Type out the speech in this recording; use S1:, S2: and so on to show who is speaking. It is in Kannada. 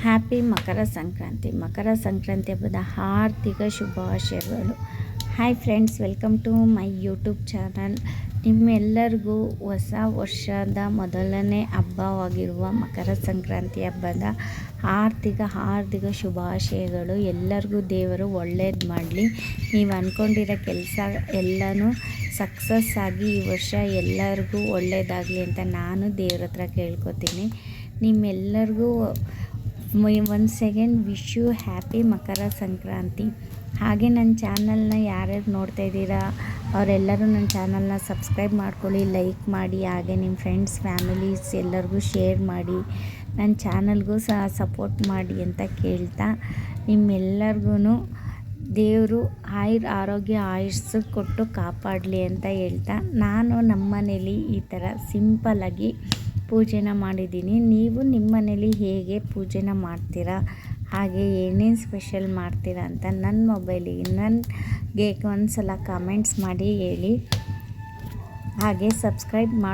S1: ಹ್ಯಾಪಿ ಮಕರ ಸಂಕ್ರಾಂತಿ ಮಕರ ಸಂಕ್ರಾಂತಿ ಹಬ್ಬದ ಆರ್ಥಿಕ ಶುಭಾಶಯಗಳು. Hi friends welcome to my YouTube channel ನಿಮ್ಮೆಲ್ಲರಿಗೂ ಹೊಸ ವರ್ಷದ ಮೊದಲನೇ ಹಬ್ಬವಾಗಿರುವ ಮಕರ ಸಂಕ್ರಾಂತಿ ಹಬ್ಬದ ಆರ್ಥಿಕ ಹಾರ್ದಿಕ ಶುಭಾಶಯಗಳು. ಎಲ್ಲರಿಗೂ ದೇವರು ಒಳ್ಳೇದು ಮಾಡಲಿ. ನೀವು ಅಂದ್ಕೊಂಡಿರೋ ಕೆಲಸ ಎಲ್ಲನೂ ಸಕ್ಸಸ್ ಆಗಿ ಈ ವರ್ಷ ಎಲ್ಲರಿಗೂ ಒಳ್ಳೆಯದಾಗಲಿ ಅಂತ ನಾನು ದೇವ್ರ ಹತ್ರ ಕೇಳ್ಕೊತೀನಿ. ನಿಮ್ಮೆಲ್ಲರಿಗೂ one second wish you happy Makara Sankranti. ಹಾಗೆ ನನ್ನ ಚಾನಲ್ನ ಯಾರ್ಯಾರು ನೋಡ್ತಾ ಇದ್ದೀರಾ, ಅವರೆಲ್ಲರೂ ನನ್ನ ಚಾನಲ್ನ ಸಬ್ಸ್ಕ್ರೈಬ್ ಮಾಡ್ಕೊಳ್ಳಿ, ಲೈಕ್ ಮಾಡಿ, ಹಾಗೆ ನಿಮ್ಮ ಫ್ರೆಂಡ್ಸ್, ಫ್ಯಾಮಿಲೀಸ್ ಎಲ್ಲರಿಗೂ ಶೇರ್ ಮಾಡಿ, ನನ್ನ ಚಾನಲ್ಗೂ ಸಹ ಸಪೋರ್ಟ್ ಮಾಡಿ ಅಂತ ಕೇಳ್ತಾ ನಿಮ್ಮೆಲ್ಲರಿಗೂ ದೇವರು ಆಯುರ್, ಆರೋಗ್ಯ ಆಯುಸ್ಸು ಕೊಟ್ಟು ಕಾಪಾಡಲಿ ಅಂತ ಹೇಳ್ತಾ, ನಾನು ನಮ್ಮ ಮನೇಲಿ ಈ ಥರ ಸಿಂಪಲ್ಲಾಗಿ ಪೂಜೆನ ಮಾಡಿದ್ದೀನಿ. ನೀವು ನಿಮ್ಮ ಮನೇಲಿ ಹೇಗೆ ಪೂಜೆನ ಮಾಡ್ತೀರಾ? ಹಾಗೆ ಏನೇನು ಸ್ಪೆಷಲ್ ಮಾಡ್ತೀರಾ ಅಂತ ನನ್ನ ಮೊಬೈಲಿಗೆ ನನಗೆ ಒಂದು ಸಲ ಕಾಮೆಂಟ್ಸ್ ಮಾಡಿ ಹೇಳಿ. ಹಾಗೆ ಸಬ್ಸ್ಕ್ರೈಬ್ ಮಾಡಿ